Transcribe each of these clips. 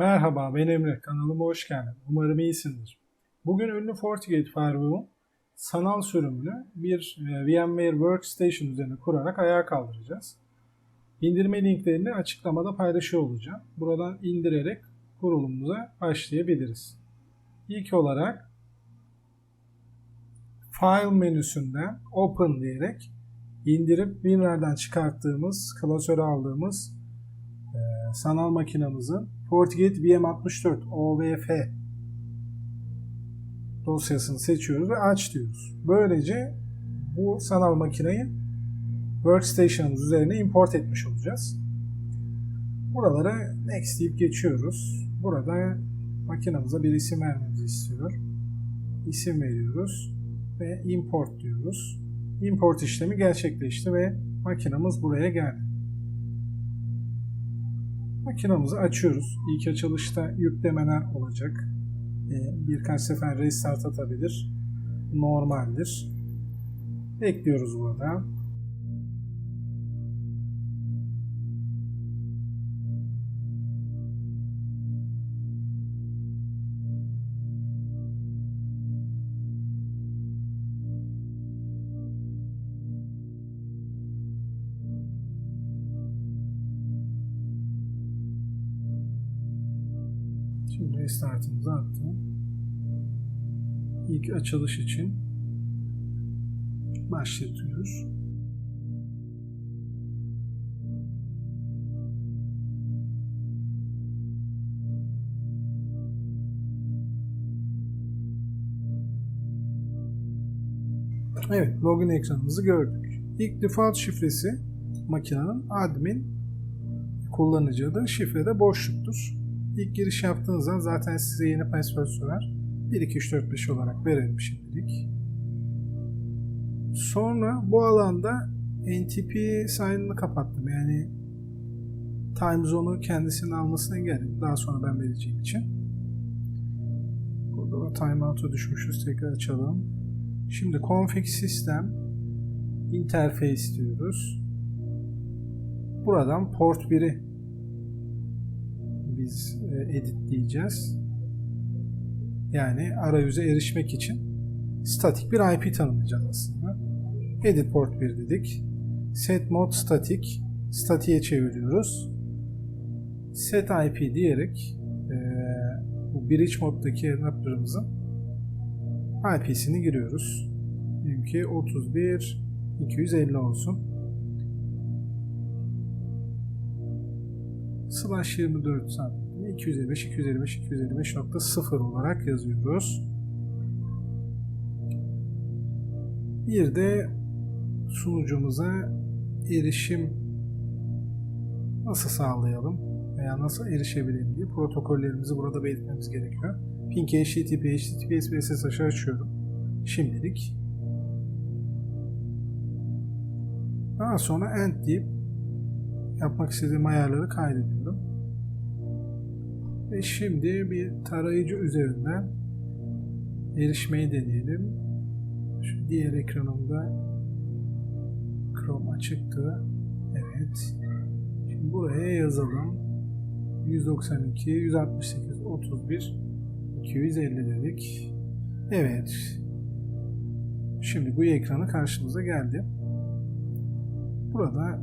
Merhaba ben Emre, kanalıma hoş geldin. Umarım iyisindir. Bugün ünlü FortiGate Firewall'un sanal sürümünü bir e, VMware Workstation üzerine kurarak ayağa kaldıracağız. İndirme linklerini açıklamada paylaşıyor olacağım. Buradan indirerek kurulumumuza başlayabiliriz. İlk olarak File menüsünden Open diyerek indirip WinRAR'dan çıkarttığımız, klasöre aldığımız e, sanal makinamızın FortiGate VM64 OVF dosyasını seçiyoruz ve aç diyoruz. Böylece bu sanal makineyi workstation'ımız üzerine import etmiş olacağız. Buralara next deyip geçiyoruz. Burada makinamıza bir isim vermemizi istiyor. İsim veriyoruz ve import diyoruz. Import işlemi gerçekleşti ve makinamız buraya geldi. Makinamızı açıyoruz. İlk açılışta yüklemeler olacak. Ee, birkaç sefer restart atabilir. Normaldir. Bekliyoruz burada. Şimdi restartımızı attım. İlk açılış için başlatıyoruz. Evet, login ekranımızı gördük. İlk default şifresi makinenin admin kullanıcı adı, şifre de boşluktur. İlk giriş yaptığınızda zaten size yeni password sorar. 1, 2, 3, 4, 5 olarak verelim şimdilik. Sonra bu alanda NTP sign'ını kapattım. Yani time zone'u kendisinin almasını engelledim. Daha sonra ben vereceğim için. Burada da timeout'a düşmüşüz. Tekrar açalım. Şimdi config system interface diyoruz. Buradan port 1'i biz e, editleyeceğiz. Yani arayüze erişmek için statik bir IP tanımlayacağız aslında. Edit port 1 dedik. Set mode static. Statiğe çeviriyoruz. Set IP diyerek e, bu bridge moddaki adapter'ımızın IP'sini giriyoruz. Diyelim ki 31 250 olsun. Slash 24 santim 255 255 255.0 olarak yazıyoruz. Bir de sunucumuza erişim nasıl sağlayalım veya nasıl erişebilirim diye protokollerimizi burada belirtmemiz gerekiyor. Ping HTTP, HTTPS ve SSH'ı açıyorum. Şimdilik. Daha sonra end deyip yapmak istediğim ayarları kaydediyorum. Ve şimdi bir tarayıcı üzerinden erişmeyi deneyelim. Şu diğer ekranımda Chrome açıktı. Evet. Şimdi buraya yazalım. 192, 168, 31, 250 dedik. Evet. Şimdi bu ekranı karşımıza geldi. Burada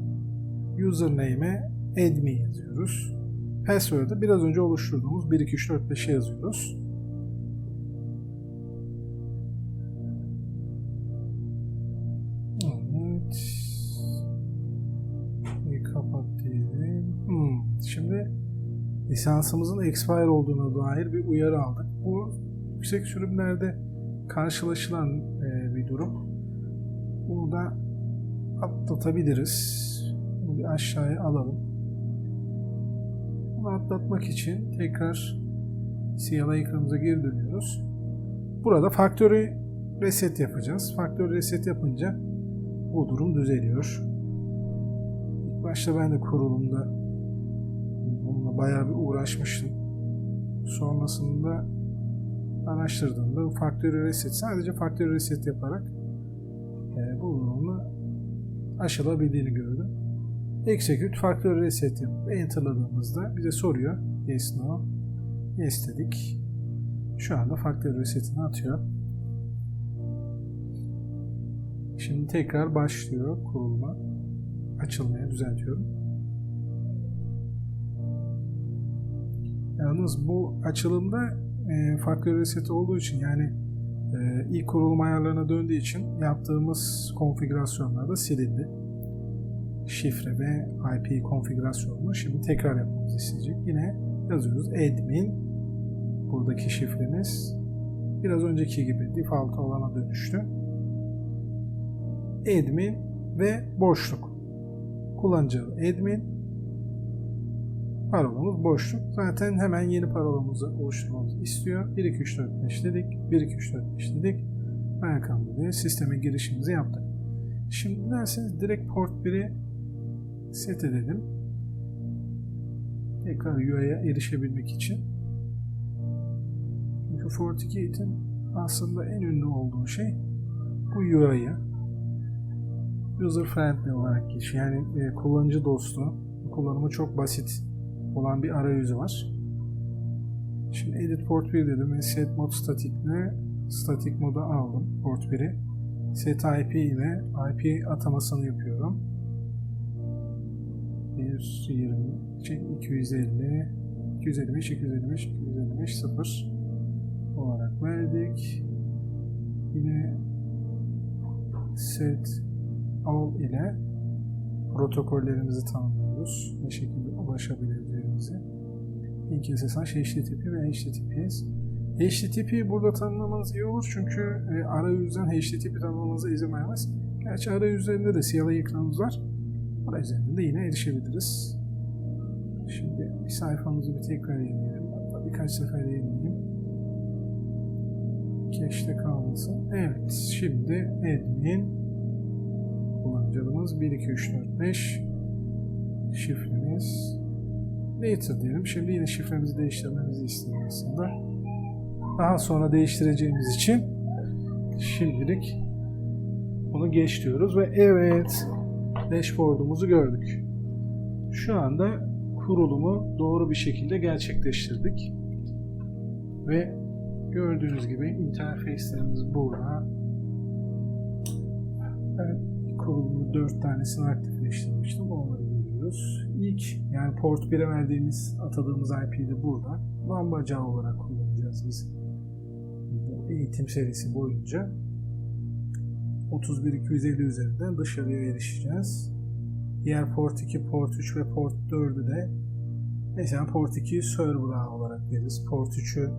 username'e admin yazıyoruz. Password'ı biraz önce oluşturduğumuz 1 2 3 4 5'e yazıyoruz. Evet. Bir kapat diyelim. Hmm. Şimdi lisansımızın expire olduğuna dair bir uyarı aldık. Bu yüksek sürümlerde karşılaşılan e, bir durum. Bunu da atlatabiliriz aşağıya alalım. Bunu atlatmak için tekrar CLI ekranımıza geri dönüyoruz. Burada factory reset yapacağız. Factory reset yapınca bu durum düzeliyor. İlk başta ben de kurulumda bununla bayağı bir uğraşmıştım. Sonrasında araştırdığımda factory reset sadece factory reset yaparak e, bu durumla aşılabildiğini gördüm. Execute Factory Reset yapıp Enter'ladığımızda bize soruyor. Yes, no. Yes dedik. Şu anda faktör resetini atıyor. Şimdi tekrar başlıyor kurulma. Açılmaya düzeltiyorum. Yalnız bu açılımda e, faktör reset olduğu için yani e, ilk kurulum ayarlarına döndüğü için yaptığımız konfigürasyonlar da silindi. Şifre ve IP konfigürasyonunu şimdi tekrar yapmamızı isteyecek. Yine yazıyoruz admin buradaki şifremiz biraz önceki gibi default olana dönüştü. Admin ve boşluk. Kullanıcı admin parolamız boşluk. Zaten hemen yeni parolamızı oluşturmamızı istiyor. 1 2 3 4 5 dedik. 1 2 3 4 5 dedik. Welcome dedi. Sisteme girişimizi yaptık. Şimdi derseniz direkt port 1'i set edelim. Tekrar UI'ye erişebilmek için. Çünkü FortiGate'in aslında en ünlü olduğu şey bu UI'ye user friendly olarak geçiyor. Yani e, kullanıcı dostu, kullanımı çok basit olan bir arayüzü var. Şimdi edit port 1 dedim ve set mod statikle statik moda aldım port 1'i. Set IP ile IP atamasını yapıyorum. 1 20 şey 250 255 255 255 0 olarak verdik. Yine set all ile protokollerimizi tanımlıyoruz. Ne şekilde ulaşabileceğimizi. Link SSH, HTTP ve HTTPS. HTTP burada tanımlamanız iyi olur çünkü e, arayüzden HTTP tanımlamanıza izin vermez. Gerçi arayüzlerinde de CLI ekranımız var. Arayüzlerinde de yine erişebiliriz. Şimdi bir sayfamızı bir tekrar yenileyelim. Hatta birkaç sefer yenileyim. Cache'de kalmasın. Evet, şimdi admin kullanıcı adımız 1, 2, 3, 4, 5 şifremiz later diyelim. Şimdi yine şifremizi değiştirmemizi istiyor aslında. Daha sonra değiştireceğimiz için şimdilik bunu geç diyoruz ve evet dashboard'umuzu gördük. Şu anda kurulumu doğru bir şekilde gerçekleştirdik. Ve gördüğünüz gibi interface'lerimiz burada. Ben kurulumu 4 tanesini aktifleştirmiştim. Onları görüyoruz. İlk yani port 1'e verdiğimiz atadığımız IP de burada. Bacağı olarak kullanacağız biz. Bu eğitim serisi boyunca 31250 üzerinden dışarıya erişeceğiz. Diğer port 2, port 3 ve port 4'ü de mesela port 2'yi server ağ olarak veririz. Port 3'ü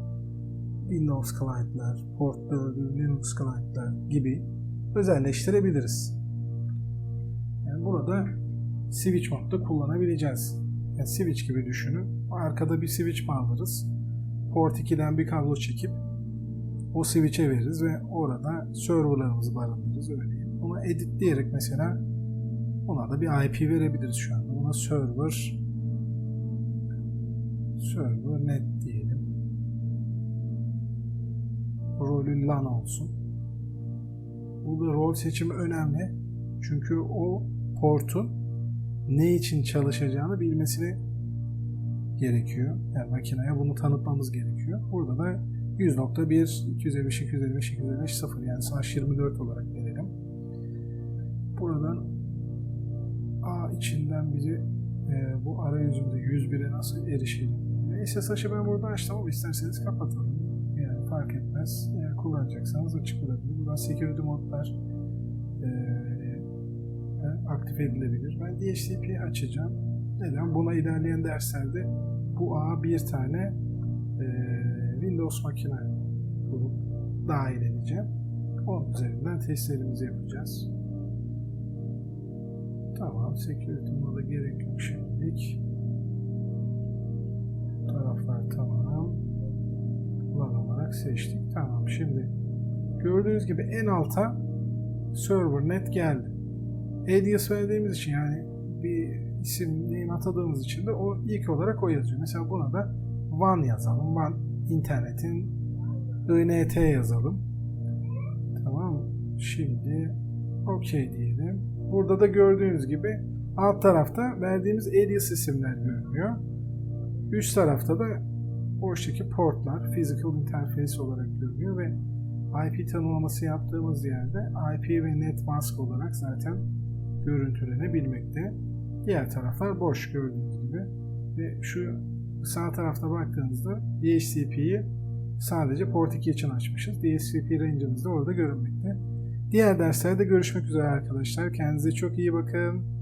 Windows client'lar, port 4'ü Linux client'lar gibi özelleştirebiliriz. Yani burada switch modda kullanabileceğiz. Yani switch gibi düşünün. Arkada bir switch bağlarız. Port 2'den bir kablo çekip o switch'e veririz ve orada serverlarımızı barındırırız örneğin. Ona edit diyerek mesela ona da bir IP verebiliriz şu anda. Buna server server net diyelim. Rolü LAN olsun. Burada rol seçimi önemli. Çünkü o portun ne için çalışacağını bilmesini gerekiyor. Yani makineye bunu tanıtmamız gerekiyor. Burada da 100.1 255 255 255 0 yani slash 24 olarak verelim. Buradan A içinden bizi e, bu arayüzümüze 101'e nasıl erişelim? SSH'ı ben burada açtım ama isterseniz kapatalım. Yani fark etmez. Eğer kullanacaksanız açık olabilir. Buradan security modlar e, aktif edilebilir. Ben DHCP açacağım. Neden? Buna ilerleyen derslerde bu ağa bir tane e, Windows makine bulup dahil edeceğim. Onun üzerinden testlerimizi yapacağız. Tamam. Security moda gerek yok şimdilik. Taraflar tamam. Ulan olarak seçtik. Tamam. Şimdi gördüğünüz gibi en alta server net geldi. alias verdiğimiz için yani bir isim name atadığımız için de o ilk olarak o yazıyor. Mesela buna da WAN yazalım. WAN internetin INT yazalım. Tamam? Şimdi OK diyelim. Burada da gördüğünüz gibi alt tarafta verdiğimiz alias isimler görünüyor. Üst tarafta da boştaki portlar physical interface olarak görünüyor ve IP tanımlaması yaptığımız yerde IP ve net mask olarak zaten görüntülenebilmekte. Diğer taraflar boş gördüğünüz gibi. Ve şu sağ tarafta baktığınızda DHCP'yi sadece port 2 için açmışız. DHCP range'ımız da orada görünmekte. Diğer derslerde görüşmek üzere arkadaşlar. Kendinize çok iyi bakın.